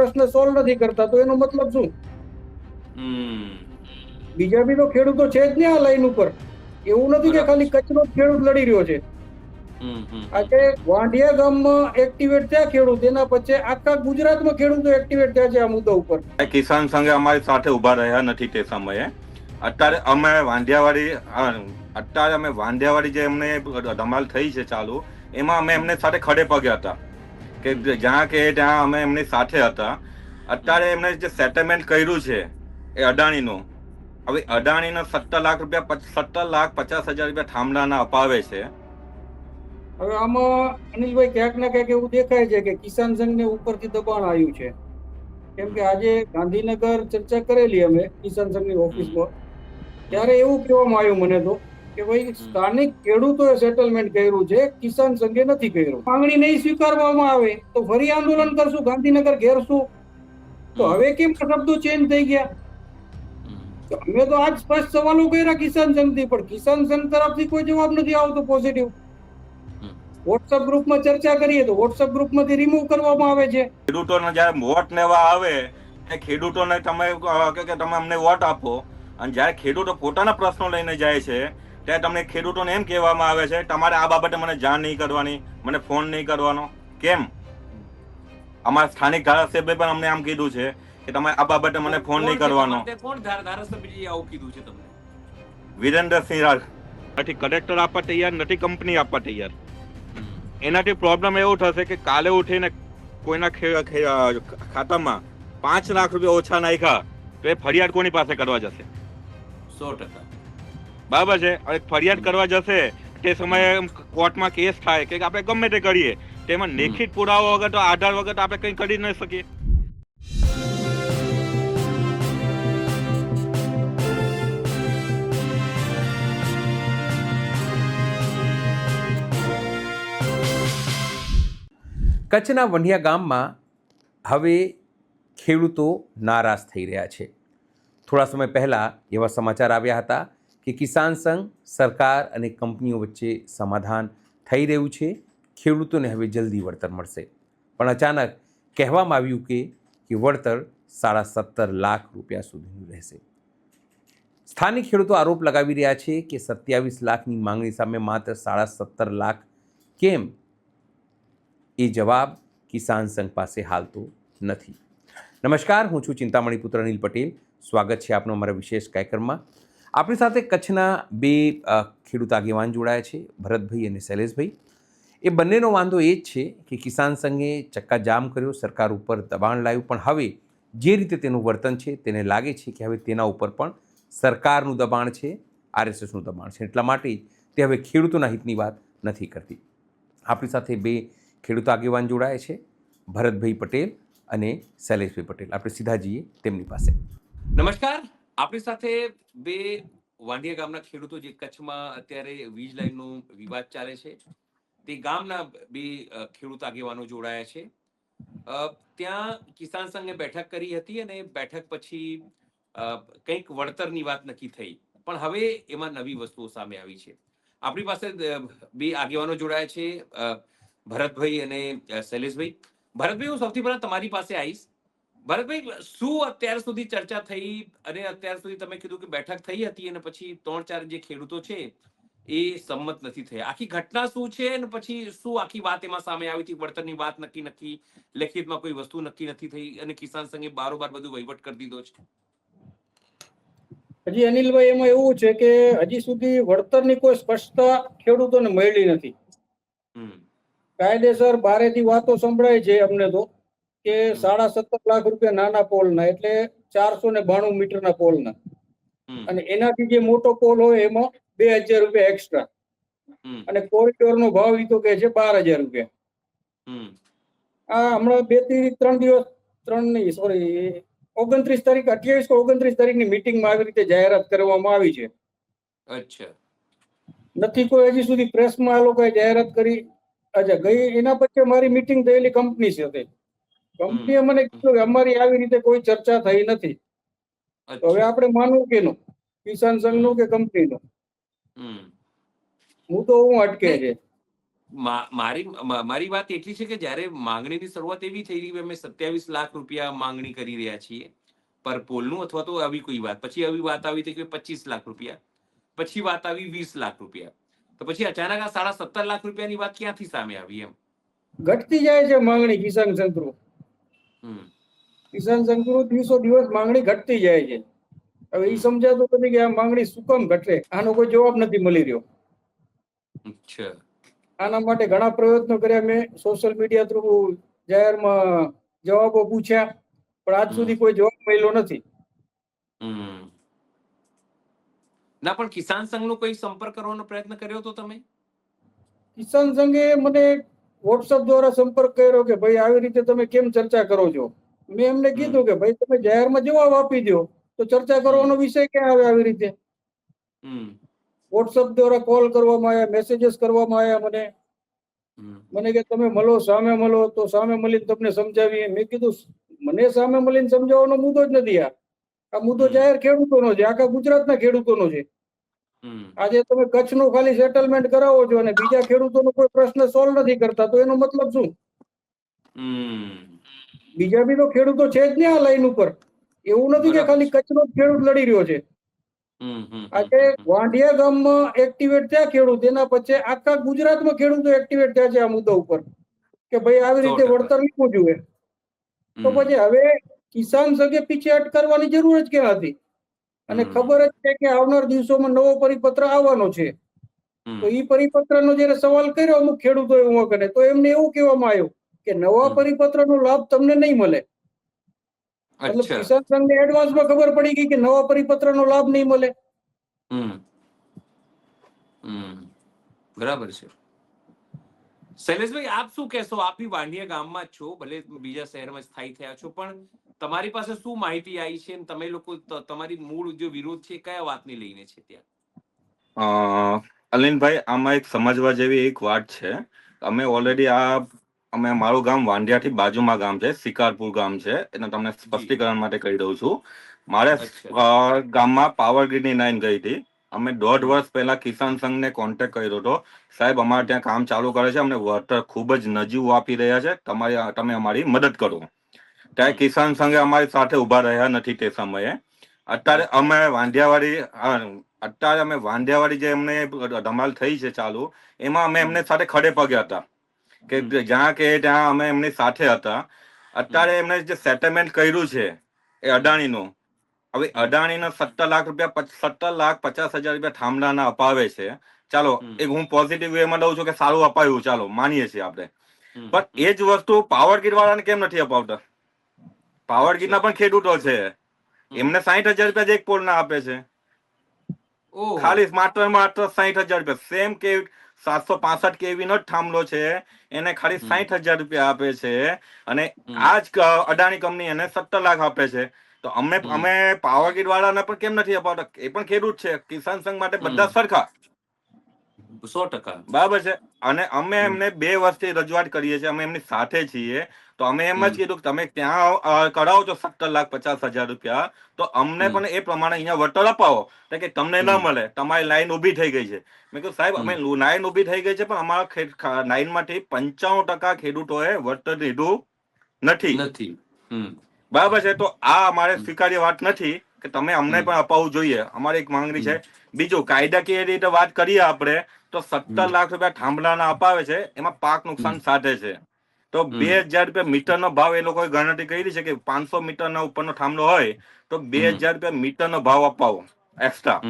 પ્રશ્ન સોલ્વ નથી કરતા તો એનો મતલબ શું? બીજા બી તો ખેડૂતો છે જ ને આ લાઈન ઉપર. એવું નથી કે ખાલી કચ્છનો ખેડૂત લડી રહ્યો છે. આજે વાંઢિયા ગામમાં એક્ટિવેટ થયા ખેડૂત એના પછી આખા ગુજરાતમાં ખેડૂતો એક્ટિવેટ થયા છે આ મુદ્દા ઉપર. કિસાન સંઘે અમારી સાથે ઊભા રહ્યા નથી તે સમયે. અત્યારે અમે વાંઢિયાવાડી અત્યારે અમે વાંધિયાવાડી જે એમને ધમાલ થઈ છે ચાલુ એમાં અમે એમને સાથે ખડે પગ્યા હતા. કે જ્યાં કે ત્યાં અમે એમની સાથે હતા. અત્યારે એમને જે સેટલમેન્ટ કર્યું છે એ અદાણીનું, હવે અદાણીના સત્તર લાખ રૂપિયા સત્તર લાખ પચાસ હજાર રૂપિયા થાંભલાના અપાવે છે. હવે આમાં અનિલભાઈ ક્યાંક ના ક્યાંક એવું દેખાય છે કે કિસાન સંઘને ઉપરથી દબાણ આવ્યું છે. કેમ કે આજે ગાંધીનગર ચર્ચા કરેલી અમે કિસાન સંઘની ઓફિસમાં. ત્યારે એવું કહેવામાં આવ્યું મને તો કે ભાઈ સ્થાનિક ખેડૂતોએ સેટલમેન્ટ કર્યું છે કિસાન સંઘે નથી કર્યું. માંગણી નહીં સ્વીકારવામાં આવે તો ફરી આંદોલન કરશું ગાંધીનગર ઘેરશું. તો હવે કેમ શબ્દો ચેન્જ થઈ ગયા? અમે તો આજ સ્પષ્ટ સવાલો કર્યા કિસાન સંઘથી પણ કિસાન સંઘ તરફથી કોઈ જવાબ નથી આવતો પોઝિટિવ. વોટ્સઅપ ગ્રુપમાં ચર્ચા કરીએ તો વોટ્સઅપ ગ્રુપમાંથી રિમૂવ કરવામાં આવે છે. ખેડૂતોને જ્યારે વોટ લેવા આવે એ ખેડૂતોને તમે કે તમે અમને વોટ આપો. અને જ્યારે ખેડૂતો પોતાના પ્રશ્નો લઈને જાય છે ત્યારે તમને ખેડૂતોને એમ કહેવામાં આવે છે તમારે આ બાબતે મને જાણ નહીં કરવાની મને ફોન નહીં કરવાનો. કેમ? અમારા સ્થાનિક ધારાસભ્ય પણ અમને આમ કીધું છે કે તમે આ બાબતે મને ફોન નહીં કરવાનો. કોણ ધાર- ધારાસભ્યજીએ આવું કીધું છે તમને? વિરેન્દ્રસિંહ રાજ. નથી કલેક્ટર આપવા તૈયાર નથી કંપની આપવા તૈયાર. એનાથી પ્રોબ્લેમ એવો થશે કે કાલે ઉઠીને કોઈના ખે- ખે- અ, ખાતામાં પાંચ લાખ રૂપિયા ઓછા નાખ્યા તો એ ફરિયાદ કોની પાસે કરવા જશે? સો ટકા. બરાબર છે? હવે ફરિયાદ કરવા જશે તે સમયે કોર્ટમાં કેસ થાય કે આપણે ગમે તે કરીએ. તેમાં લેખિત પુરાવા વગર તો આધાર વગર તો આપણે કંઈ કરી ન શકીએ. કચ્છના વંઢિયા ગામમાં હવે ખેડૂતો નારાજ થઈ રહ્યા છે. થોડા સમય પહેલાં એવા સમાચાર આવ્યા હતા કે કિસાન સંઘ, સરકાર અને કંપનીઓ વચ્ચે સમાધાન થઈ રહ્યું છે. ખેડૂતોને હવે જલ્દી વળતર મળશે. પણ અચાનક કહેવામાં આવ્યું કે કે વળતર સાડા સત્તર લાખ રૂપિયા સુધીનું રહેશે. સ્થાનિક ખેડૂતો આરોપ લગાવી રહ્યા છે કે સત્યાવીસ લાખની માંગણી સામે માત્ર સાડા સત્તર લાખ કેમ? એ જવાબ કિસાન સંઘ પાસે હાલ તો નથી. નમસ્કાર, હું છું ચિંતામણી પુત્ર અનિલ પટેલ. સ્વાગત છે આપનો અમારા વિશેષ કાર્યક્રમમાં. આપણી સાથે કચ્છના બે ખેડૂત આગેવાન જોડાયા છે, ભરતભાઈ અને શૈલેષભાઈ. એ બંનેનો વાંધો એ જ છે કે કિસાન સંઘે ચક્કાજામ કર્યો, સરકાર ઉપર દબાણ લાવ્યું, પણ હવે જે રીતે તેનું વર્તન છે તેને લાગે છે કે હવે તેના ઉપર પણ સરકારનું દબાણ છે, આરએસએસનું દબાણ છે. એટલા માટે તે હવે ખેડૂતોના હિતની વાત નથી કરતી. આપણી સાથે બે ખેડૂત આગેવાન જોડાયા છે, ભરતભાઈ પટેલ અને શૈલેષભાઈ પટેલ. આપણે સીધા જઈએ તેમની પાસે. નમસ્કાર. આપણી સાથે બે વાંડિયા ગામના ખેડૂતો જે કચ્છમાં અત્યારે વીજ લાઈનનો વિવાદ ચાલે છે. તે ગામના બે ખેડૂત આગેવાનો જોડાયા છે. ત્યાં કિસાન સંઘે બેઠક કરી હતી અને બેઠક પછી કંઈક વળતરની વાત નક્કી થઈ. પણ હવે એમાં નવી વસ્તુઓ સામે આવી છે. આપણી પાસે બે આગેવાનો જોડાયા છે ભરતભાઈ અને શૈલેષભાઈ. ભરતભાઈ, હું સૌથી પહેલા તમારી પાસે આવીશ. ભરતભાઈ શું અત્યાર સુધી ચર્ચા થઈ અને અત્યાર સુધી તમે કીધું કે બેઠક થઈ હતી અને પછી ત્રણ ચાર જે ખેડૂતો છે એ સંમત નથી થયા. આખી ઘટના શું છે અને પછી શું આખી વાત એમાં સામે આવી હતી? વળતરની વાત નક્કી નક્કી લેખિતમાં કોઈ વસ્તુ નક્કી નથી થઈ અને કિસાન સંઘે બારોબાર બધું વહીવટ કરી દીધો છે. હજી અનિલભાઈ એમાં એવું છે કે હજી સુધી વળતરની કોઈ સ્પષ્ટતા ખેડૂતોને મળી નથી. કાયદેસર બારેથી વાતો સંભળાય છે અમને તો. કે સાડા સત્તર લાખ રૂપિયા નાના પોલના એટલે ચારસો ને બાણું મીટરના પોલના. અને એનાથી જે મોટો પોલ હોય એમાં બે હજાર રૂપિયા એક્સ્ટ્રા અને કોરિડોરનો ભાવ એ તો કે છે બાર હજાર રૂપિયા. આ હમણાં બેથી ત્રણ દિવસ ત્રણ નહીં સોરી ઓગણત્રીસ તારીખ અઠ્યાવીસ કે ઓગણત્રીસ તારીખની મિટિંગમાં આવી રીતે જાહેરાત કરવામાં આવી છે. અચ્છા. નથી કોઈ હજી સુધી પ્રેસમાં આ લોકોએ જાહેરાત કરી. અચ્છા ગઈ એના પછી મારી મિટિંગ થયેલી કંપની છે સાથે. કંપનીએ મને કીધું કે અમારી આવી રીતે કોઈ ચર્ચા થઈ નથી. તો હવે આપણે માનવું કેનું? કિસાન સંઘનું કે કંપનીનું? હું તો હું અટકે છે. મારી મારી વાત એટલી છે કે જ્યારે માંગણીની શરૂઆત એવી થઈ રહી અમે સત્યાવીસ લાખ રૂપિયા માંગણી કરી રહ્યા છીએ પર પોલનું અથવા તો આવી કોઈ વાત. પછી આવી વાત આવી હતી કે પચીસ લાખ રૂપિયા. પછી વાત આવી વીસ લાખ રૂપિયા. તો પછી અચાનક આ સાડા સત્તર લાખ રૂપિયાની વાત ક્યાંથી સામે આવી એમ? ઘટતી જાય છે માંગણી કિસાન સંઘ કિસાન સંઘનું દિવસો દિવસ માંગણી ઘટતી જાય છે. હવે એ સમજાતું નથી કે આ માંગણી શું કામ ઘટે? આનો કોઈ જવાબ નથી મળી રહ્યો. આના માટે ઘણા પ્રયત્નો કર્યા મેં સોશિયલ મીડિયા થ્રુ જાહેરમાં જવાબો પૂછ્યા પણ આજ સુધી કોઈ જવાબ મળ્યો નથી. ના પણ કિસાન સંઘનો કોઈ સંપર્ક કરવાનો પ્રયત્ન કર્યો તો તમે? કિસાન સંઘે મને વોટ્સઅપ દ્વારા સંપર્ક કર્યો કે ભાઈ આવી રીતે તમે કેમ ચર્ચા કરો છો? મેં એમને કીધું કે ભાઈ તમે જાહેરમાં જવાબ આપી દો તો ચર્ચા કરવાનો વિષય ક્યાં આવે આવી રીતે? વોટ્સઅપ દ્વારા કોલ કરવામાં આવ્યા મેસેજીસ કરવામાં આવ્યા મને. મને કે તમે મળો સામે મળો. તો સામે મળીને તમને સમજાવીએ. મેં કીધું મને સામે મળીને સમજાવવાનો મુદ્દો જ નથી આ. આ મુદ્દો. જાહેર ખેડૂતોનો છે. આખા ગુજરાતના ખેડૂતોનો છે. આજે તમે કચ્છનું ખાલી સેટલમેન્ટ કરાવો છો અને બીજા ખેડૂતોનો કોઈ પ્રશ્ન સોલ્વ નથી કરતા તો એનો મતલબ શું? બીજા બી તો ખેડૂતો છે જ ને આ લાઈન ઉપર. એવું નથી કે. ખાલી કચ્છનો જ ખેડૂત લડી રહ્યો છે. આજે વાંઢિયા ગામમાં એક્ટિવેટ થયા ખેડૂત એના પછી આખા ગુજરાતમાં ખેડૂતો એક્ટિવેટ થયા છે આ મુદ્દા ઉપર. કે ભાઈ આવી રીતે વળતર લીધું જોઈએ. તો પછી હવે કિસાન સંઘે પીછે કરવાની જરૂર જ ક્યાં હતી અને ખબર જ છે કે આવનાર દિવસોમાં નવો પરિપત્ર આવવાનો છે. તો ઈ પરિપત્રનો જયારે સવાલ કર્યો અમુક ખેડૂતો એવું કરે તો એમને એવું કહેવામાં આવ્યું કે નવા. પરિપત્રનો લાભ તમને નહીં મળે. અચ્છા. કિસાન સંઘને એડવાન્સમાં ખબર પડી ગઈ કે નવા પરિપત્રનો લાભ નહીં મળે. બરાબર છે. શૈલેષભાઈ આપ શું કહેશો? આપ વાણિયા ગામમાં જ છો ભલે બીજા શહેરમાં સ્થાયી થયા છો પણ તમારી પાસે શું માહિતી આવી છે તમે લોકો તમારી મૂળ જે વિરોધ છે કયા વાતને લઈને છે ત્યાં? અલિનભાઈ આમાં એક સમજવા જેવી એક વાત છે. અમે ઓલરેડી આ અમે મારું ગામ વાંડિયાથી બાજુમાં ગામ છે શિકારપુર ગામ છે એને તમને સ્પષ્ટીકરણ માટે કહી દઉં છું. મારે ગામમાં પાવર ગ્રીડની લાઈન ગઈ હતી. અમે દોઢ વર્ષ પહેલા કિસાન સંઘને કોન્ટેક્ટ કર્યો હતો. સાહેબ અમારે ત્યાં કામ ચાલુ કરે છે અમને વળતર ખૂબ જ નજીવું આપી રહ્યા છે. તમારી તમે અમારી મદદ કરો. ત્યારે કિસાન સંઘે અમારી સાથે ઊભા રહ્યા નથી તે સમયે. અત્યારે અમે વાંધિયાવાડી અત્યારે અમે વાંધિયાવાડી જે એમને ધમાલ થઈ છે ચાલુ એમાં અમે એમને સાથે ખડે પગે હતા. કે જ્યાં કે ત્યાં અમે એમની સાથે હતા. અત્યારે એમને જે સેટલમેન્ટ કર્યું છે એ અદાણીનું હવે અદાણીના સત્તર લાખ રૂપિયા સત્તર લાખ પચાસ હજાર રૂપિયા થાંભલાના અપાવે છે. ચાલો. એક હું પોઝિટિવ વેમાં લઉં છું કે સારું અપાયું ચાલો માનીએ છીએ આપણે. પણ એ જ વસ્તુ પાવર ગ્રીડ વાળાને કેમ નથી અપાવતા? પાવર ગ્રીડના પણ ખેડૂતો છે. એમને સાહીઠ હજાર રૂપિયા જ એક પોલના આપે છે. ખાલી માત્ર માત્ર સાહીઠ હજાર રૂપિયા. સેમ કે સાતસો પાસઠ કેવી નો જ થાંભલો છે એને ખાલી. સાહીઠ હજાર રૂપિયા આપે છે અને. આ જ અદાણી કંપની એને સત્તર લાખ આપે છે. તો અમે. અમે પાવર ગ્રીડ વાળાને પણ કેમ નથી અપાવતા? એ પણ ખેડૂત છે. કિસાન સંઘ માટે બધા સરખા. સો ટકા. બરાબર છે. અને અમે એમને બે વર્ષથી રજૂઆત કરીએ છીએ અમે એમની સાથે છીએ. તો અમે એમ જ કીધું કે તમે ત્યાં કરાવો છો સત્તર લાખ પચાસ હજાર રૂપિયા તો અમને પણ એ પ્રમાણે અહીંયા વળતર અપાવો. કે તમને ન મળે તમારી લાઈન ઊભી થઈ ગઈ છે. મેં કીધું સાહેબ અમે. લાઈન ઊભી થઈ ગઈ છે પણ અમારા લાઈનમાંથી પંચાણું ટકા ખેડૂતોએ વળતર લીધું નથી. નથી. બરાબર છે. તો આ અમારે સ્વીકાર્ય વાત નથી કે તમે અમને પણ અપાવવું જોઈએ. અમારી એક માંગણી છે બીજું કાયદાકીય રીતે વાત કરીએ આપણે તો સત્તર લાખ રૂપિયા થાંભલાના અપાવે છે એમાં પાક નુકસાન સાથે છે. તો બે હજાર રૂપિયા મીટરનો ભાવ એ લોકોએ ગણતરી કરી છે કે પાંચસો મીટરના ઉપરનો થાંભલો હોય તો બે. હજાર રૂપિયા મીટરનો ભાવ અપાવો એક્સ્ટ્રા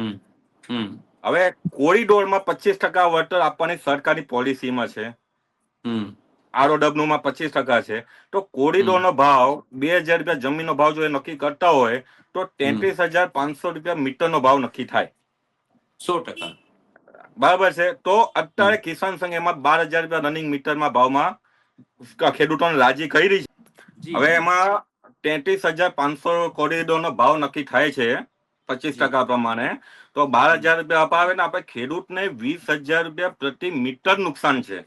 હવે કોરિડોરમાં પચીસ ટકા વળતર આપવાની સરકારી પોલિસીમાં છે. આરઓડબ્લ્યુ માં પચીસ ટકા છે. તો કોરિડોરનો ભાવ બે હજાર રૂપિયા જમીનનો ભાવ જો એ નક્કી કરતા હોય તો તેત્રીસ હજાર પાંચસો રૂપિયા મીટરનો ભાવ નક્કી થાય. સો ટકા. બરાબર છે? તો અત્યારે કિસાન સંઘ એમાં બાર હજાર રૂપિયા રનિંગ મીટરમાં ભાવમાં ખેડૂતોને રાજી કરી છે. હવે એમાં તેત્રીસ હજાર પાંચસો કોરિડોરનો ભાવ નક્કી થાય છે પચીસ ટકા પ્રમાણે. તો બાર હજાર રૂપિયા અપાવે ને આપણે ખેડૂતને વીસ હજાર રૂપિયા પ્રતિ મીટર નુકસાન છે.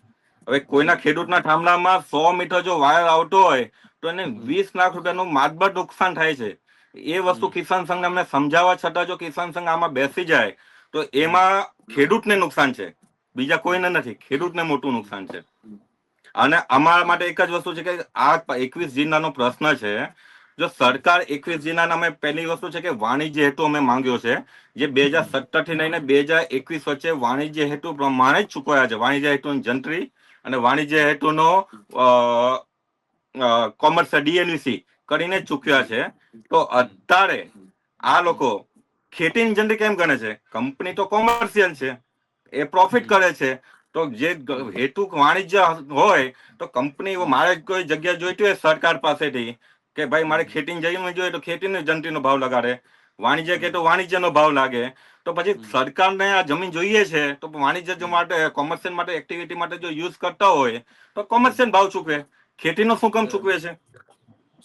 હવે કોઈના ખેડૂતના થાંભલામાં સો મીટર જો વાયર આવતો હોય તો એને વીસ લાખ રૂપિયાનું માતબર નુકસાન થાય છે. એ વસ્તુ કિસાન સંઘને અમને સમજાવવા છતાં જો કિસાન સંઘ આમાં બેસી જાય તો એમાં ખેડૂતને નુકસાન છે. બીજા કોઈને નથી. ખેડૂતને મોટું નુકસાન છે. અને અમારા માટે એક જ વસ્તુ છે કે આ એકવીસ જિલ્લાનો પ્રશ્ન છે. જો સરકાર એકવીસ જિલ્લાના અમે પહેલી વસ્તુ છે કે વાણિજ્ય હેતુ અમે માંગ્યો છે. જે બે હજાર સત્તરથી લઈને બે હજાર એકવીસ વચ્ચે વાણિજ્ય હેતુ પ્રમાણે જ ચૂકવાયા છે. વાણિજ્ય હેતુની જંત્રી અને વાણિજ્ય હેતુનો કોમર્સ ડીએનવીસી કરીને ચૂક્યા છે. તો અત્યારે આ લોકો ખેતીની જંત્રી કેમ કરે છે? કંપની તો કોમર્શિયલ છે. એ પ્રોફિટ કરે છે. તો જે હેતુ વાણિજ્ય હોય તો કંપની મારે કોઈ જગ્યા જોઈતી હોય સરકાર પાસેથી કે ભાઈ મારે ખેતી જમીન જોઈએ તો ખેતીની જંતીનો ભાવ લગાડે. વાણિજ્ય કે તો વાણિજ્યનો ભાવ લાગે. તો પછી. સરકારને આ જમીન જોઈએ છે તો વાણિજ્ય જો માટે કોમર્શિયલ માટે એક્ટિવિટી માટે જો યુઝ કરતા હોય તો કોમર્શિયલ ભાવ ચૂકવે. ખેતીનો શું કામ ચૂકવે છે?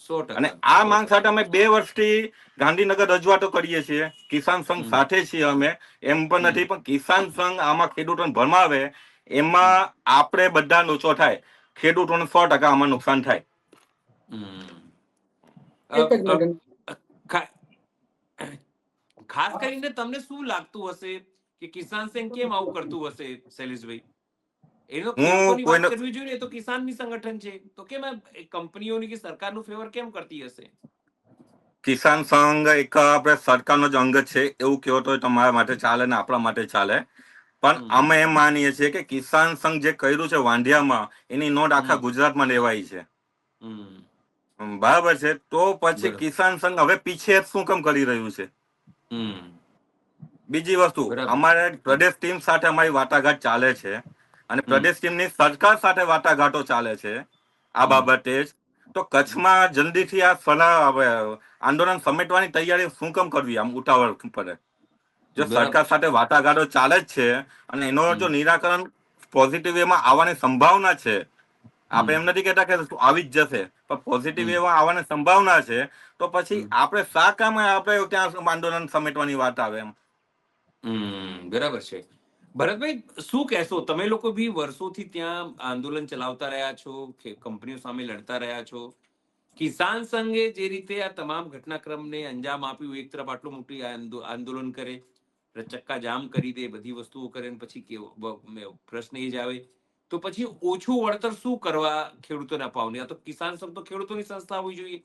સો અને આ માંગ સાથે અમે બે વર્ષથી ગાંધીનગર રજૂઆતો કરીએ છીએ. કિસાન સંઘ સાથે છીએ અમે. એમ પણ નથી પણ કિસાન સંઘ આમાં ખેડૂતોને ભરમાવે. એમાં આપણે બધા લોચો થાય. ખેડૂતોને સો ટકા આમાં નુકસાન થાય. ખાસ કરીને તમને શું લાગતું હશે કે કિસાન સંઘ કેમ આવું કરતું હશે શૈલેષભાઈ? એનો હું વાત કરવી જોઈએ એ તો કિસાનની સંગઠન છે. તો કેમ કંપનીઓની કે સરકારનું ફેવર કેમ કરતી હશે? કિસાન સંઘ એક આપણે સરકારનો જ અંગ છે એવું કહેવો તો તમારા માટે ચાલે ને આપણા માટે ચાલે. પણ અમે એમ માનીએ છીએ કે કિસાન સંઘ જે કર્યું છે વાંઢિયામાં એની નોટ આખા. ગુજરાતમાં લેવાઈ છે. બરાબર છે? તો પછી કિસાન સંઘ હવે પીછે શું કામ કરી રહ્યું છે. બીજી વસ્તુ અમારે પ્રદેશ ટીમ સાથે અમારી વાટાઘાટ ચાલે છે. અને પ્રદેશ ટીમની સરકાર સાથે વાટાઘાટો ચાલે છે. આ બાબતે જ તો કચ્છમાં જલ્દીથી આ સલાહ આંદોલન સમેટવાની તૈયારી શું કેમ કરવી? આમ ઉતાવળ પડે જો સરકાર સાથે વાટાઘાટો ચાલે જ છે અને એનો જો નિરાકરણ પોઝિટિવ વેમાં આવવાની સંભાવના છે આપણે એમ નથી કહેતા કે આવી જ જશે પણ પોઝિટિવ. વેમાં આવવાની સંભાવના છે તો પછી આપણે શા કામ આપણે ત્યાં આંદોલન સમેટવાની વાત આવે એમ? હમ. બરાબર છે. ભરતભાઈ, શું કહેશો? તમે લોકો બી વર્ષોથી ત્યાં આંદોલન ચલાવતા રહ્યા છો કંપનીઓ સામે લડતા રહ્યા છો? કિસાન સંઘે જે રીતે આ તમામ ઘટનાક્રમને અંજામ આપ્યું, એક તરફ આટલું મોટું આંદોલન કરે ચક્કા જામ કરી દે, બધી વસ્તુઓ કરે પછી પ્રશ્ન એ જ આવે. તો પછી ઓછું વળતર શું કરવા ખેડૂતોને અપાવને આ તો કિસાન સંઘ તો ખેડૂતોની સંસ્થા હોવી જોઈએ.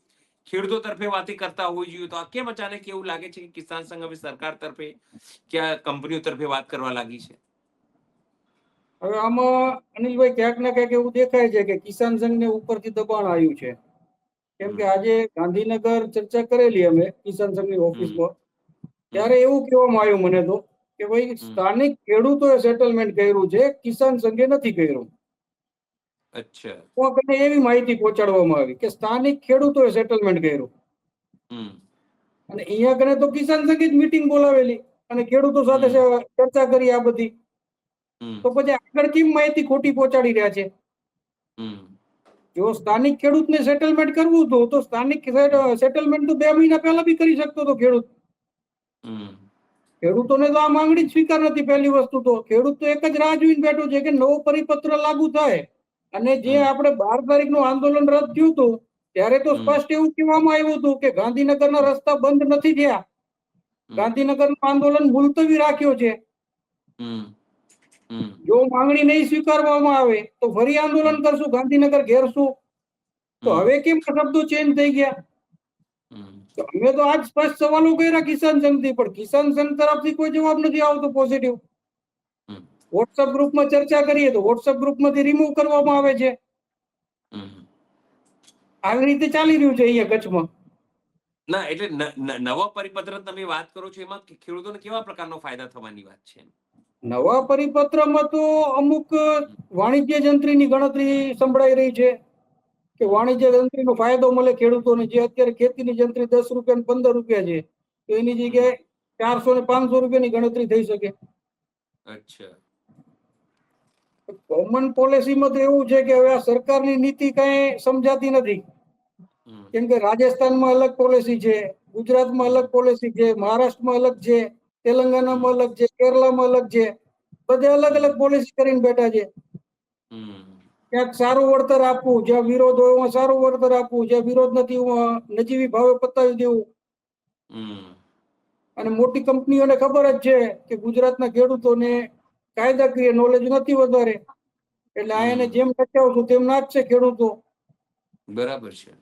ખેડૂતો તરફે વાત કરતા હોવી જોઈએ. તો આ કેમ અચાનક એવું લાગે છે કે કિસાન સંઘ હવે સરકાર તરફે કે કંપનીઓ તરફે વાત કરવા લાગી છે? હવે આમાં અનિલભાઈ ક્યાંક ને ક્યાંક એવું દેખાય છે કે કિસાન સંઘને ઉપરથી દબાણ આવ્યું છે. કેમ કે આજે ગાંધીનગર ચર્ચા કરેલી અમે કિસાન સંઘની ઓફિસમાં. ત્યારે એવું કહેવામાં આવ્યું મને તો કે ભાઈ સ્થાનિક ખેડૂતોએ સેટલમેન્ટ કર્યું છે કિસાન સંઘે નથી કર્યું. અચ્છા. તો કને એવી માહિતી પહોંચાડવામાં આવી કે સ્થાનિક ખેડૂતોએ સેટલમેન્ટ કર્યું. અને અહીંયા કને તો કિસાન સંગીત મીટિંગ બોલાવેલી અને ખેડૂતો સાથે ચર્ચા કરી આ બધી. તો પછી આગળ કેમ માહિતી ખોટી પહોંચાડી રહ્યા છે. જો સ્થાનિક ખેડૂતને સેટલમેન્ટ કરવું હતું તો સ્થાનિક સેટલમેન્ટ તો બે મહિના પહેલા બી કરી શકતો હતો ખેડૂત. ખેડૂતોને તો આ માંગણી સ્વીકાર નથી પહેલી વસ્તુ તો. ખેડૂત તો એક જ રાહ જોઈને બેઠો છે કે નવો પરિપત્ર લાગુ થાય. અને જે આપણે બાર તારીખનું આંદોલન રદ થયું હતું ત્યારે તો સ્પષ્ટ એવું કહેવામાં આવ્યું હતું કે ગાંધીનગરના રસ્તા બંધ નથી થયા. ગાંધીનગર ગાંધીનગરનું આંદોલન મુલતવી રાખ્યો છે. જો માંગણી નહીં સ્વીકારવામાં આવે તો ફરી આંદોલન કરશું ગાંધીનગર ઘેરશું. તો હવે કેમ શબ્દો ચેન્જ થઈ ગયા? તો અમે તો આજ સ્પષ્ટ સવાલો કર્યા કિસાન સંઘથી પણ કિસાન સંઘ તરફથી કોઈ જવાબ નથી આવતો પોઝિટિવ. વોટ્સઅપ ગ્રુપમાં ચર્ચા કરીએ તો વોટ્સઅપ ગ્રુપમાંથી રિમૂવ કરવામાં આવે છે. આવી રીતે ચાલી રહ્યું છે અહીંયા કચ્છમાં. ના એટલે નવા પરિપત્ર તમે વાત કરો છો એમાં ખેડૂતોને કેવા પ્રકારનો ફાયદા થવાની વાત છે નવા પરિપત્રમાં તો અમુક વાણિજ્ય જંત્રીની ગણતરી સંભળાઈ રહી છે કે વાણિજ્ય જંત્રીનો ફાયદો મળે ખેડૂતોને. જે અત્યારે ખેતીની જંત્રી દસ રૂપિયા ને પંદર રૂપિયા છે તો એની જગ્યાએ ચારસો ને પાંચસો રૂપિયાની ગણતરી થઈ શકે. અચ્છા. કોમન પોલિસીમાં તો એવું છે કે હવે આ સરકારની નીતિ કઈ સમજાતી નથી. કેમ કે રાજસ્થાનમાં અલગ પોલિસી છે ગુજરાતમાં અલગ પોલિસી છે મહારાષ્ટ્રમાં અલગ છે તેલંગાનામાં અલગ છે કેરલામાં અલગ છે બધે અલગ અલગ પોલિસી કરીને બેઠા છે. ક્યાંક સારું વળતર આપવું જ્યાં વિરોધ હોય એમાં સારું વળતર આપવું જ્યાં વિરોધ નથી એમાં નજીવી ભાવે પતાવી દેવું. અને મોટી કંપનીઓને ખબર જ છે કે ગુજરાતના ખેડૂતોને કાયદાકીય નોલેજ નથી વધારે. એટલે આ એને. જેમ ટકાવશું તેમ નાખશે ખેડૂતો. બરાબર છે.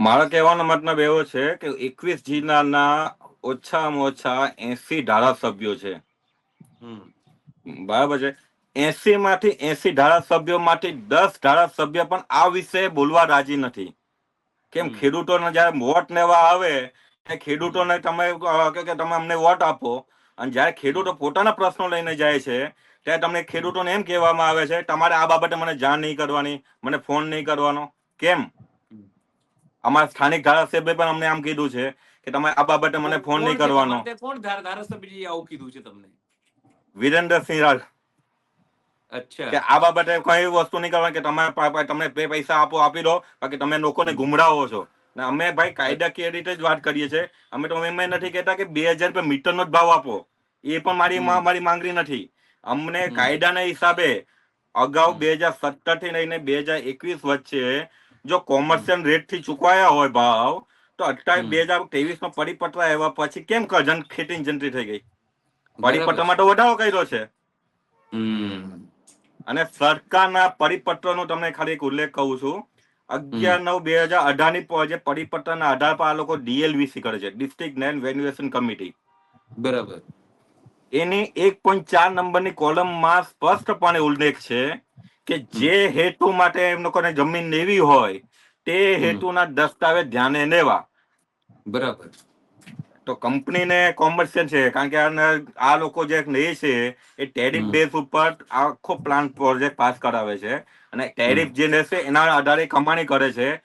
મારો કહેવાનો મતલબ એવો છે કે એકવીસ જિલ્લાના ઓછામાં ઓછા એસી ધારાસભ્યો છે. હમ. બરાબર છે. એસી માંથી એસી ધારાસભ્યો માંથી દસ ધારાસભ્ય પણ આ વિશે બોલવા રાજી નથી. કેમ ખેડૂતો ખેડૂતોને જયારે વોટ લેવા આવે ખેડૂતોને તમે કે તમે અમને વોટ આપો. અને જ્યારે ખેડૂતો પોતાના પ્રશ્નો લઈને જાય છે ત્યારે તમને ખેડૂતોને એમ કહેવામાં આવે છે તમારે આ બાબતે મને જાણ નહીં કરવાની મને ફોન નહીં કરવાનો. કેમ? અમારા સ્થાનિક ધારાસભ્ય પણ અમને આમ કીધું છે કે તમે આ બાબતે મને ફોન નહીં કરવાનો. કોણ ધારાસભ્યજી આવું કીધું છે તમને? વિરેન્દ્રસિંહ રાજ અચ્છા. કે આ બાબતે કઈ વસ્તુ નહીં કરવાની કે તમારે તમને બે પૈસા આપો આપી દો બાકી તમે લોકોને ગુમરાવો છો. ને અમે ભાઈ કાયદાકીય રીતે જ વાત કરીએ છીએ. અમે તો અમે નથી કહેતા કે બે હજાર રૂપિયા મીટરનો જ ભાવ આપો. એ પણ મારી મારી માંગણી નથી. અમને કાયદાના હિસાબે અગાઉ બે હજાર સત્તરથી લઈને બે હજાર એકવીસ વચ્ચે જો કોમર્શિયલ રેટથી ચૂકવાયા હોય ભાવ તો અત્યારે બે હજાર ત્રેવીસમાં પરિપત્ર આવ્યા પછી કેમ ક- જન ખેતી જંત્રી થઈ ગઈ? પરિપત્રમાં તો વધારો કર્યો છે. અને સરકારના પરિપત્રનો તમને ખાલી એક ઉલ્લેખ કહું છું. અગિયાર નવ બે હજાર અઢારની જે પરિપત્રના આધાર પર આ લોકો ડીએલવીસી કરે છે ડિસ્ટ્રિક્ટ લેન્ડ વેલ્યુએશન કમિટી બરાબર. એની એક પોઈન્ટ ચાર નંબરની કોલમમાં સ્પષ્ટપણે ઉલ્લેખ છે કે જે હેતુ માટે એમ લોકોને જમીન લેવી હોય તે. હેતુના દસ્તાવેજ ધ્યાને લેવા બરાબર. તો કંપનીને કોમર્શિયલ છે. કારણ કે આને- આ લોકો જે લે છે એ ટેરિફ. બેઝ ઉપર આખો પ્લાન પ્રોજેક્ટ પાસ કરાવે છે. અને ટેરિફ જે લેશે એના આધારે કમાણી કરે છે.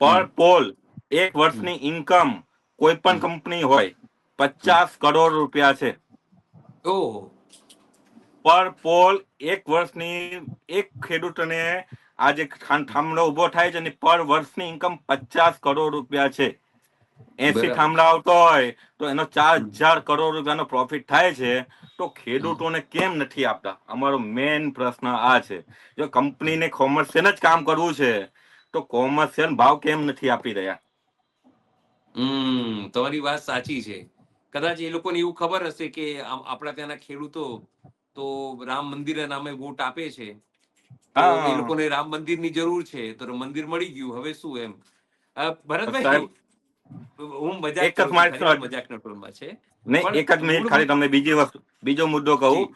પર પોલ એક વર્ષની ઇન્કમ કોઈ પણ કંપની હોય પચાસ કરોડ રૂપિયા છે. પર પોલ એક વર્ષની એક ખેડૂતને આ જે થાંભલો ઊભો થાય છે અને પર વર્ષની ઇન્કમ પચાસ કરોડ રૂપિયા છે. એસી. થાંભલા આવતો હોય તો એનો ચાર હજાર કરોડ રૂપિયાનો પ્રોફિટ થાય છે તો ખેડૂતોને કેમ નથી આપતા? અમારો મેઇન પ્રશ્ન આ છે. જો કંપનીને કોમર્શિયલ જ કામ કરવું છે તો કોમર્શિયલ ભાવ કેમ નથી આપી રહ્યા? હમ તમારી વાત સાચી છે. કદાચ એ લોકોને એવું ખબર હશે કે આપણા ત્યાંના ખેડૂતો તો રામ મંદિરના નામે વોટ આપે છે. એ લોકોને રામ મંદિરની જરૂર છે તો મંદિર મળી ગયું. હવે શું એમ? ભરતભાઈ? હું મજાક એક જ કરું છું, મારી ખરેખર વાત. મજાકના ટોનમાં છે. નહીં એક જ મિનિટ ખાલી તમને બીજી વસ્તુ બીજો મુદ્દો કહું.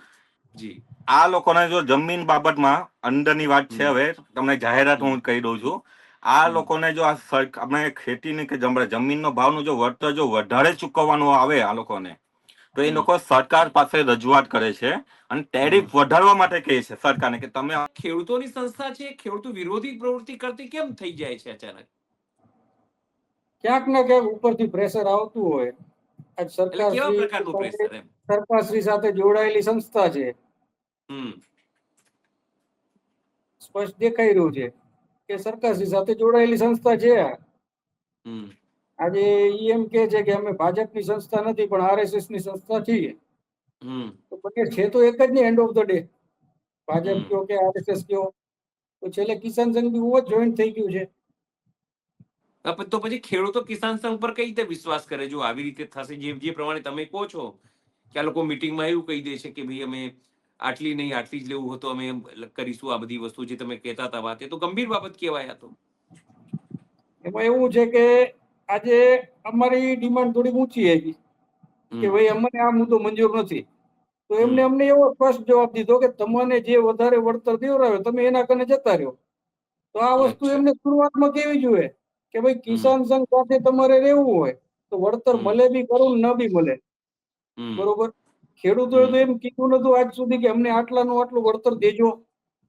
જી, આ લોકોને જો જમીન બાબતમાં અંદરની વાત છે હવે તમને જાહેરાત હું કહી દઉં છું. આ. લોકોને જો આ આપણે ખેતીની કે જમ- જમીનનો ભાવનું જો વળતર જો વધારે ચૂકવવાનું આવે આ લોકોને તો એ લોકો સરકાર પાસે રજૂઆત કરે છે અને ટેરિફ વધારવા માટે કહે છે સરકારને કે તમે ખેડૂતોની સંસ્થા છે ખેડૂતો વિરોધી પ્રવૃત્તિ કરતી કેમ થઈ જાય છે અચાનક? ક્યાંક ને ક્યાંક ઉપરથી પ્રેશર આવતું હોય. આજ સરકારશ્રી સાથે જોડાયેલી સંસ્થા છે. સ્પષ્ટ દેખાઈ રહ્યું છે કે સરકારશ્રી સાથે જોડાયેલી સંસ્થા છે હમ. આજે એમ કે છે કે અમે ભાજપની સંસ્થા નથી પણ આરએસએસની સંસ્થા છીએ. તો પછી છે તો એક જ ને end of the day Bhajap કયો કે આરએસએસ કયો? તો છેલ્લે કિસાન સંઘ બી જોઈન્ટ થઈ ગયું છે. તો પછી ખેડૂતો કિસાન સંઘ પર કઈ રીતે વિશ્વાસ કરે? જો આવી રીતે થશે જે જે પ્રમાણે તમે કહો છો કે આ લોકો મિટિંગમાં એવું કહી દે છે કે ભાઈ અમે આટલી નહીં આટલી જ લેવું હતું અમે કરીશું આ બધી વસ્તુ જે તમે કહેતા હતા વાત. એ તો ગંભીર બાબત કહેવાય આ તો. એમાં એવું છે કે આજે અમારી ડિમાન્ડ થોડી ઊંચી હતી કે ભાઈ અમને આ મુદ્દો મંજૂર નથી. તો એમને અમને એવો સ્પષ્ટ જવાબ દીધો કે તમને જે વધારે વળતર દેવરાવે તમે એના કને જતા રહ્યો. તો આ વસ્તુ. એમને શરૂઆતમાં કેવી જોઈએ? કે ભાઈ કિસાન સંઘ સાથે તમારે રહેવું હોય તો વળતર મળે બી કરું ન બી મળે. બરોબર? ખેડૂતોએ તો એમ કીધું નતું આજ સુધી કે અમને આટલાનું આટલું વળતર દેજો.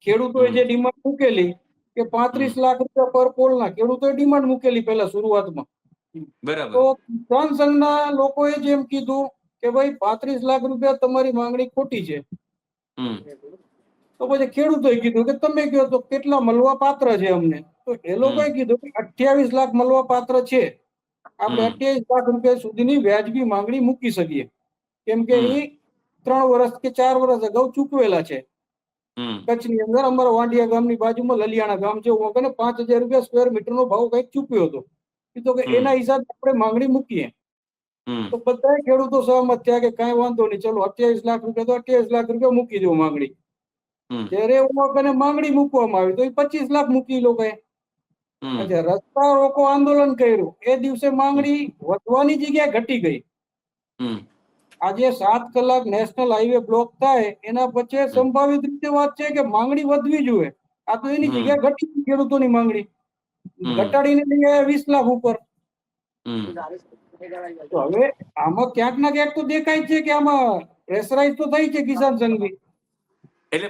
ખેડૂતોએ જે ડિમાન્ડ મૂકેલી કે પાંત્રીસ લાખ રૂપિયા પર પોલના ખેડૂતોએ ડિમાન્ડ મૂકેલી પહેલા શરૂઆતમાં. બરાબર. તો કિસાન સંઘના લોકોએ જેમ કીધું કે ભાઈ પાંત્રીસ લાખ રૂપિયા તમારી માંગણી ખોટી છે. તો પછી ખેડૂતોએ કીધું કે તમે કહો તો કેટલા મળવા પાત્ર છે અમને? તો એ લોકોએ કીધું કે અઠ્યાવીસ લાખ મળવા પાત્ર છે. આપણે અઠ્યાવીસ લાખ રૂપિયા સુધીની વ્યાજબી માંગણી મૂકી શકીએ. કેમ કે એ ત્રણ વર્ષ કે ચાર વર્ષ અગાઉ ચૂકવેલા છે. કચ્છની અંદર અમારા વાંડિયા ગામની બાજુમાં લલિયાણા ગામ છે. હું કને પાંચ હજાર રૂપિયા સ્ક્વેર મીટરનો ભાવ કંઈક ચૂકવ્યો હતો. કીધું કે એના હિસાબે આપણે માંગણી મૂકીએ. તો બધા ખેડૂતો સહમત થયા કે કઈ વાંધો નહીં ચલો અઠ્યાવીસ લાખ રૂપિયા તો અઠ્યાવીસ લાખ રૂપિયા મૂકી દો માંગણી. જયારે માંગણી મૂકવામાં આવી તો એ પચીસ લાખ મૂકી લોકોએ પછી રસ્તા રોકો આંદોલન કર્યું. એ દિવસે માંગણી વધવાની જગ્યાએ ઘટી ગઈ. આજે સાત કલાક નેશનલ હાઈવે બ્લોક થાય એના પછી સંભાવિત રીતે વાત છે કે માંગણી વધવી જોઈએ. આ તો એની. જગ્યાએ ઘટી ગઈ ખેડૂતોની માંગણી. ઘટાડીને લઈ આવ્યા વીસ લાખ ઉપર. તો હવે આમાં ક્યાંક ના ક્યાંક તો દેખાય છે કે આમાં પ્રેશરાઇઝ તો થઈ છે કિસાન સંઘની એટલે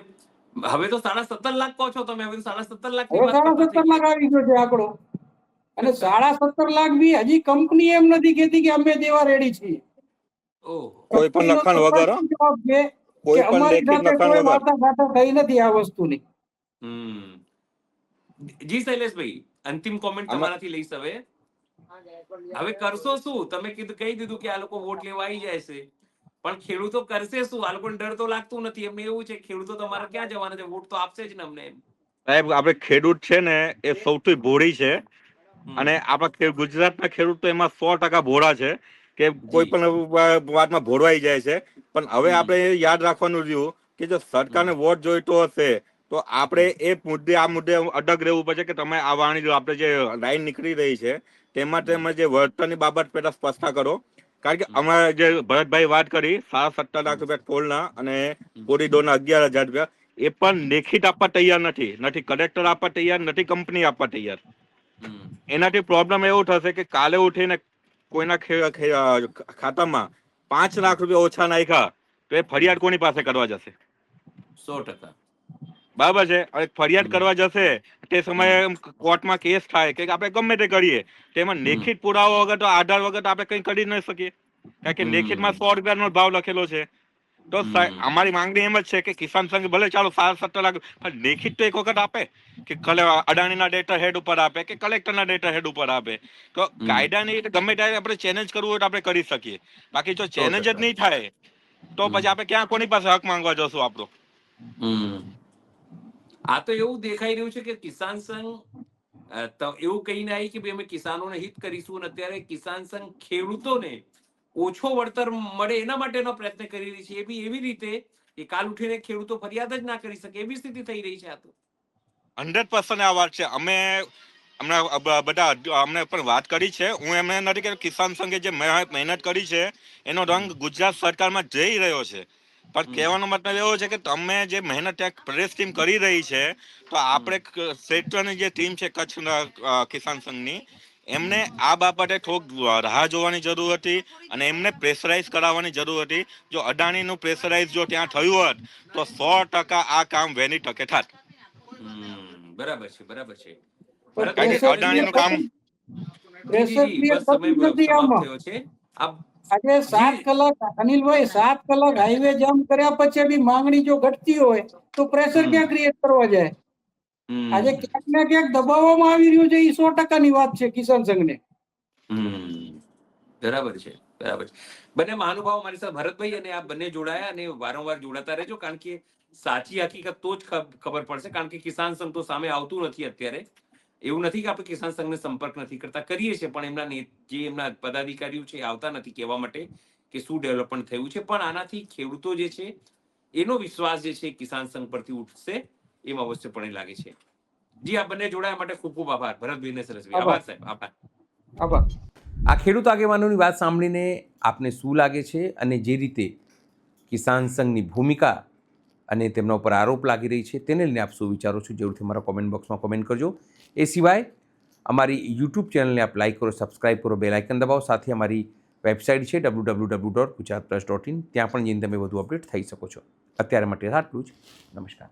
હવે તો સાડા સત્તર લાખ કહો છો તમે હવે સાડા સત્તર લાખ હવે સાડા સત્તર લાખ આવી ગયો છે આંકડો. અને સાડા સત્તર લાખ બી હજી કંપની એમ નથી કેતી કે અમે દેવા રેડી છીએ. કોઈ પણ લખાણ વગર હો. જવાબ છે કોઈ પણ લેખિત લખાણ વગર. વાટાઘાટો થઈ નથી આ વસ્તુની. જી શૈલેષભાઈ અંતિમ કોમેન્ટ તમારાથી લઈશ હવે. હવે કરશો શું? તમે કીધું કહી દીધું કે આ લોકો વોટ લેવા આવી જાય છે. પણ ખેડૂતો કરશે શું? આ લોકોને ડર તો લાગતું નથી. એમને એવું છે ખેડૂતો તમારે ક્યાં જવાના છે? વોટ તો આપશે જ ને અમને એમ. સાહેબ આપણે ખેડૂત છે ને એ સૌથી ભોળી છે. અને આપણા ગુજરાતના ખેડૂત તો એમાં સો ટકા ભોળા છે કે કોઈ પણ વાતમાં ભોળવાઈ જાય છે. પણ હવે આપણે યાદ રાખવાનું રહ્યું કે જો સરકારને વોટ જોઈતો હશે તો આપણે એ મુદ્દે આ મુદ્દે અડગ રહેવું પડશે કે તમે આ વાણી આપણે જે લાઈન નીકળી રહી છે તેમાં તમે જે વળતરની બાબત પહેલા સ્પષ્ટતા કરો. કારણ કે અમારે જે ભરતભાઈ વાત કરી, સાડા સત્તર લાખ રૂપિયા ટોલના અને કોરિડોરના અગિયાર હજાર રૂપિયા, એ પણ લેખિત આપવા તૈયાર નથી. નથી કલેક્ટર આપવા તૈયાર, નથી કંપની આપવા તૈયાર. એનાથી પ્રોબ્લેમ એવું થશે કે કાલે ઉઠીને કોઈના ખાતામાં પાંચ લાખ રૂપિયા ઓછા નાખ્યા, તો એ ફરિયાદ કોની પાસે કરવા જશે? સો ટકા. બરાબર છે? અને ફરિયાદ કરવા જશે તે સમયે કોર્ટમાં કેસ થાય કે આપણે ગમે તે કરીએ તેમાં લેખિત પુરાવો વગર તો આધાર વગર તો આપણે કંઈ કરી ન શકીએ. કારણ કે લેખિતમાં સો રૂપિયાનો ભાવ લખેલો છે. તો અમારી માંગણી એમ જ છે કે કિસાન સંઘ ભલે ચાલો સાત સત્તર લાખ પણ લેખિત તો એક વખત આપે કે કલે અડાણીના ડેટા હેડ ઉપર આપે કે કલેક્ટરના ડેટા હેડ ઉપર આપે. તો. કાયદાની ગમે ત્યારે આપણે ચેલેન્જ કરવું હોય તો આપણે કરી શકીએ. બાકી જો ચેલેન્જ જ. નહીં થાય તો પછી આપણે ક્યાં કોની પાસે હક માંગવા જશું આપણો. આ તો એવું દેખાઈ રહ્યું છે કે કિસાન સંઘ એવું કહીને આવી કે ભાઈ અમે કિસાનોને હિત કરીશું અને અત્યારે કિસાન સંઘ ખેડૂતોને ઓછો વળતર મળે એના માટેનો પ્રયત્ન કરી રહી છે. એ બી એવી રીતે કે કાલ ઉઠીને ખેડૂતો ફરિયાદ જ ના કરી શકે એવી સ્થિતિ થઈ રહી છે આ તો. હંડ્રેડ પર્સન્ટ આ વાત છે. અમે હમણાં બધા અમને પણ વાત કરી છે. હું એમને નથી કે કિસાન સંઘે જે મહે- મહેનત કરી છે, એનો રંગ ગુજરાત સરકારમાં જઈ રહ્યો છે. પણ. કહેવાનો મતલબ એવો છે કે તમે જે મહેનત પ્રદેશ ટીમ કરી રહી છે તો આપણે ક્ષેત્રની જે ટીમ છે કચ્છ કિસાન સંઘની એમને આ બાબતે થોક રાહ જોવાની જરૂર હતી અને એમને પ્રેશરાઇઝ કરાવવાની જરૂર હતી. જો અદાણીનું પ્રેશરાઇઝ જો ત્યાં થયું હોત તો સો ટકા આ કામ વહેલી તકે થાત. બરાબર છે બરાબર છે. અદાણીનું કામ પ્રેશર થયો છે. આજે સાત કલાક અનિલભાઈ સાત કલાક હાઈવે જામ કર્યા પછી બી માંગણી જો ઘટતી હોય તો પ્રેશર ક્યાં ક્રિએટ કરવા જાય? આજે ક્યાંક ને ક્યાંક દબાવવામાં આવી રહ્યું છે એ સો ટકાની વાત છે કિસાન સંઘને. ને બરાબર છે બરાબર છે. બંને મહાનુભાવો મારી સાથે ભરતભાઈ અને આ બંને જોડાયા અને વારંવાર જોડાતા રહેજો કારણ કે સાચી હકીકત તો જ ખબર પડશે કારણ કે કિસાન સંઘ તો સામે આવતું નથી અત્યારે. એવું નથી કે આપણે કિસાન સંઘને સંપર્ક નથી કરતા. કરીએ છીએ પણ એમના જે એમના પદાધિકારીઓ છે આવતા નથી કહેવા માટે કે શું ડેવલપમેન્ટ થયું છે. પણ આનાથી ખેડૂતો જે છે એનો વિશ્વાસ જે છે કિસાન સંઘ પરથી ઉઠશે એમ અવશ્યપણે લાગે છે. જી આ બંને જોડાયા માટે ખૂબ ખૂબ આભાર. ભરતભાઈને સરસભાઈ આભાર. સાહેબ. આભાર. આભાર. આ ખેડૂત આગેવાનોની વાત સાંભળીને આપને શું લાગે છે અને જે રીતે કિસાન સંઘની ભૂમિકા અને તેમના ઉપર આરોપ લાગી રહી છે તેને લઈને આપ શું વિચારો છો? જરૂરથી મારા કોમેન્ટ બોક્સમાં કોમેન્ટ કરજો. એ સિવાય અમારી યુટ્યુબ ચેનલને આપ લાઇક કરો સબસ્ક્રાઇબ કરો બે લાઇકન દબાવો. સાથે અમારી વેબસાઇટ છે W W W dot Gujarat plus dot in ત્યાં પણ જઈને તમે વધુ અપડેટ થઈ શકો છો. અત્યારે માટે આટલું જ. નમસ્કાર.